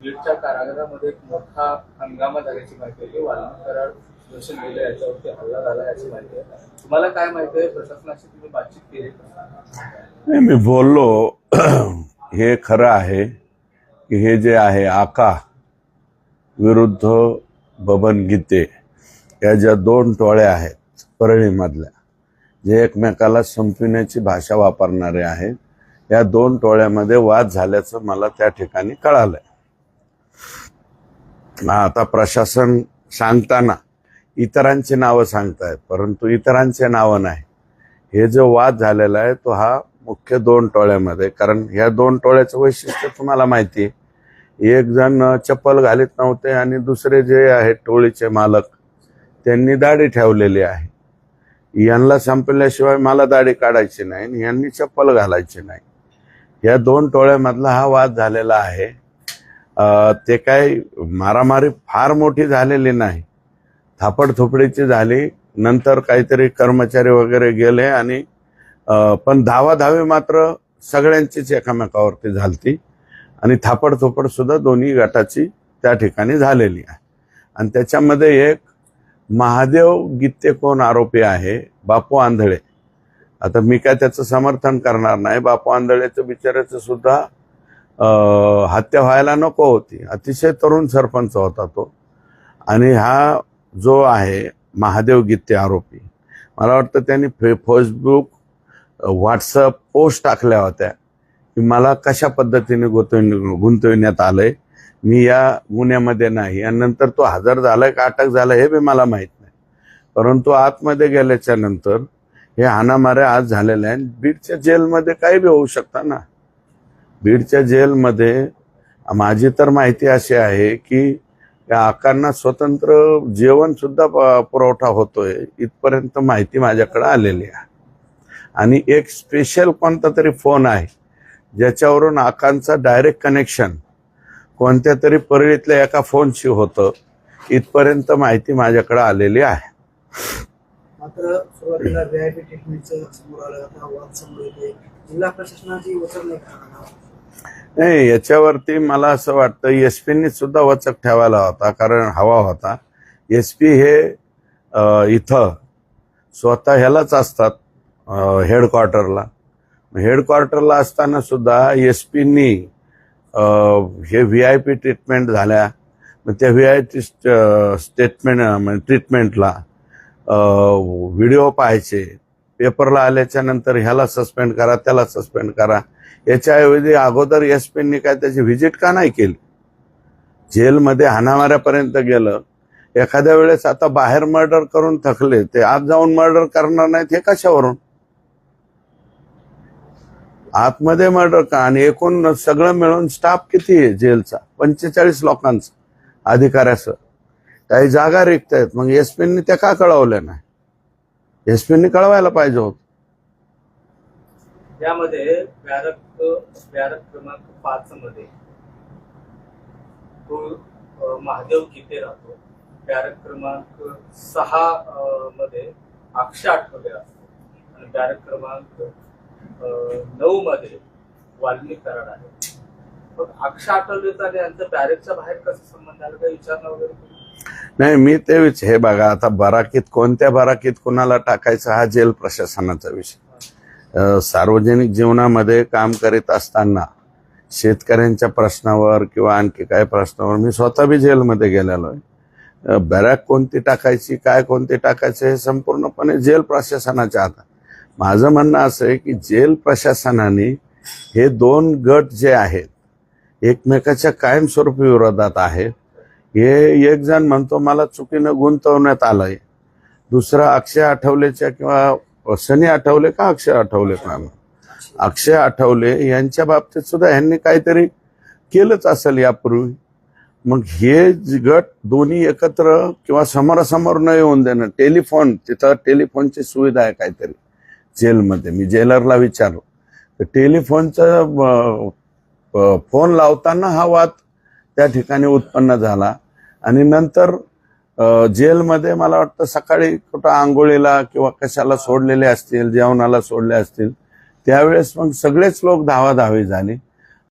बीडच्या कारागृहामध्ये एक मोठा हंगामा झाल्याची माहिती आहे. की वाल्मिक कराड दर्शन गेलं याच्यावरती हल्ला झाला याची माहिती आहे. तुम्हाला काय माहिती आहे? प्रशासनाशी तुम्ही बातचीत केली नाही मी बोललो हे खरं आहे की हे जे आहे आका विरुद्ध बबन गीते या ज्या दोन टोळ्या आहेत परळीमधल्या जे एकमेकाला संपविण्याची भाषा वापरणारे आहेत या दोन टोळ्यामध्ये वाद झाल्याचं मला त्या ठिकाणी कळालंय. ना आता प्रशासन सांगताना इतरांची नावं सांगतायत परंतु इतरांचे नावं नाही. हे जो वाद झालेला आहे तो हा मुख्य दोन टोळ्यामध्ये कारण ह्या दोन टोळ्याचं वैशिष्ट्य तुम्हाला माहिती आहे. एक जण चप्पल घालीत नव्हते आणि दुसरे जे आहेत टोळीचे मालक त्यांनी दाढी ठेवलेली आहे. यांना संपल्याशिवाय मला दाढी काढायची नाही आणि यांनी चप्पल घालायची नाही. या दोन टोळ्यामधला हा वाद झालेला आहे. ते काय मारामारी फार मोठी झालेली नाही. थापड थोपडीची झाली. नंतर काहीतरी कर्मचारी वगैरे गेले आणि पण धावाधावी मात्र सगळ्यांचीच एकामेकावरती झालती. आणि थापडथोपड सुद्धा दोन्ही गटाची त्या ठिकाणी झालेली आहे. आणि त्याच्यामध्ये एक महादेव गीते कोण आरोपी आहे? बापू आंधळे. आता मी काय त्याचं समर्थन करणार नाही. बापू आंधळेचं बिचाराचं सुद्धा हत्या व्हायला नको होती. अतिशय तरुण सरपंच होता तो. आणि हा जो आहे महादेव गीते आरोपी मला वाटतं त्यांनी फे फेसबुक व्हॉट्सअप पोस्ट टाकल्या होत्या की मला कशा पद्धतीने गुंतवून गुंतविण्यात आलंय मी या गुन्ह्यामध्ये नाही. आणि नंतर तो हजर झालाय का अटक झालाय हे बी मला माहीत नाही. परंतु आतमध्ये गेल्याच्यानंतर हे हाणामाऱ्या आज झालेल्या आहेत. बीडच्या जेलमध्ये काही बी होऊ शकता ना. बीडच्या जेलमध्ये माझी तर माहिती अशी आहे की या आकांना स्वतंत्र जेवणसुद्धा प- पुरवठा होतोय इथपर्यंत माहिती माझ्याकडे आलेली आहे. आणि एक स्पेशल कोणता तरी फोन आहे ज्याच्यावरून आकांचा डायरेक्ट कनेक्शन कोणत्या तरी परळीतल्या एका फोनशी होतं इथपर्यंत माहिती माझ्याकडे आलेली आहे. मात्र सुरुवातीला ट्रीटमेंटचं समोर आलं जिल्हा प्रशासनाची नाही याच्यावरती मला असं वाटतं एस पीनी सुद्धा वचक ठेवायला होता कारण हवा होता. एस पी हे इथं स्वतः ह्यालाच असतात हेडक्वार्टरला. हेडक्वार्टरला असताना सुद्धा एस पीनी हे व्ही आय पी ट्रीटमेंट झाल्या. मग त्या व्ही आय टी स्टेटमेंट ट्रीटमेंटला व्हिडिओ पाहायचे. पेपरला आल्याच्यानंतर ह्याला सस्पेंड करा त्याला सस्पेंड करा. याच्याऐवजी अगोदर एस पींनी काय त्याची व्हिजिट का नाही केली? जेलमध्ये हाणामाऱ्यापर्यंत गेलं. एखाद्या वेळेस आता बाहेर मर्डर करून थकले ते आत जाऊन मर्डर करणार नाहीत हे कशावरून? आतमध्ये मर्डर का? आणि एकूण सगळं मिळून स्टाफ किती आहे जेलचा? पंचेचाळीस लोकांचा अधिकाऱ्याचं काही जागा रिक्त आहेत. मग एस पींनी त्या का कळवल्या नाही? एसपींनी कळवायला पाहिजे होत. यामध्ये बॅरक बॅरक क्रमांक पाच मध्ये तो महादेव गीते राहतो. बॅरक क्रमांक सहा मध्ये अक्षय आठवले राहतो आणि बॅरक क्रमांक नऊ मध्ये वाल्मिक कराड आहे. मग अक्षय आठवलेचा आणि यांचा बॅरेकच्या बाहेर कसा संबंध आला? काही विचारणा वगैरे? नाही मी ते विच हे बघा आता बराकीत कोणत्या बराकीत कुणाला टाकायचा हा जेल प्रशासनाचा विषय. सार्वजनिक जीवनामध्ये काम करीत असताना शेतकऱ्यांच्या प्रश्नावर किंवा आणखी काय प्रश्नावर मी स्वतः बी जेलमध्ये गेलेलो आहे. बॅरॅक कोणती टाकायची काय कोणती टाकायचं हे संपूर्णपणे जेल प्रशासनाच्या हातात. माझं म्हणणं असं आहे की जेल प्रशासनाने हे दोन गट जे आहेत एकमेकाच्या कायमस्वरूपी विरोधात आहेत. हे एक जण म्हणतो मला चुकीनं गुंतवण्यात आलंय. दुसरा अक्षय आठवलेच्या किंवा सनी आठवले का अक्षय आठवले का? अक्षय आठवले यांच्या बाबतीत सुद्धा ह्यांनी काहीतरी केलंच असेल यापूर्वी. मग हे गट दोन्ही एकत्र किंवा समोरासमोर न येऊन देणं टेलिफोन तिथं टेलिफोनची सुविधा आहे काहीतरी जेलमध्ये. मी जेलरला विचारलो. तर टेलिफोनचा फोन लावताना हा वाद त्या ठिकाणी उत्पन्न झाला. आणि नंतर जेलमध्ये मला वाटतं सकाळी कुठं आंघोळीला किंवा कशाला सोडलेले असतील जेवणाला सोडले असतील त्यावेळेस मग सगळेच लोक धावाधावी झाले.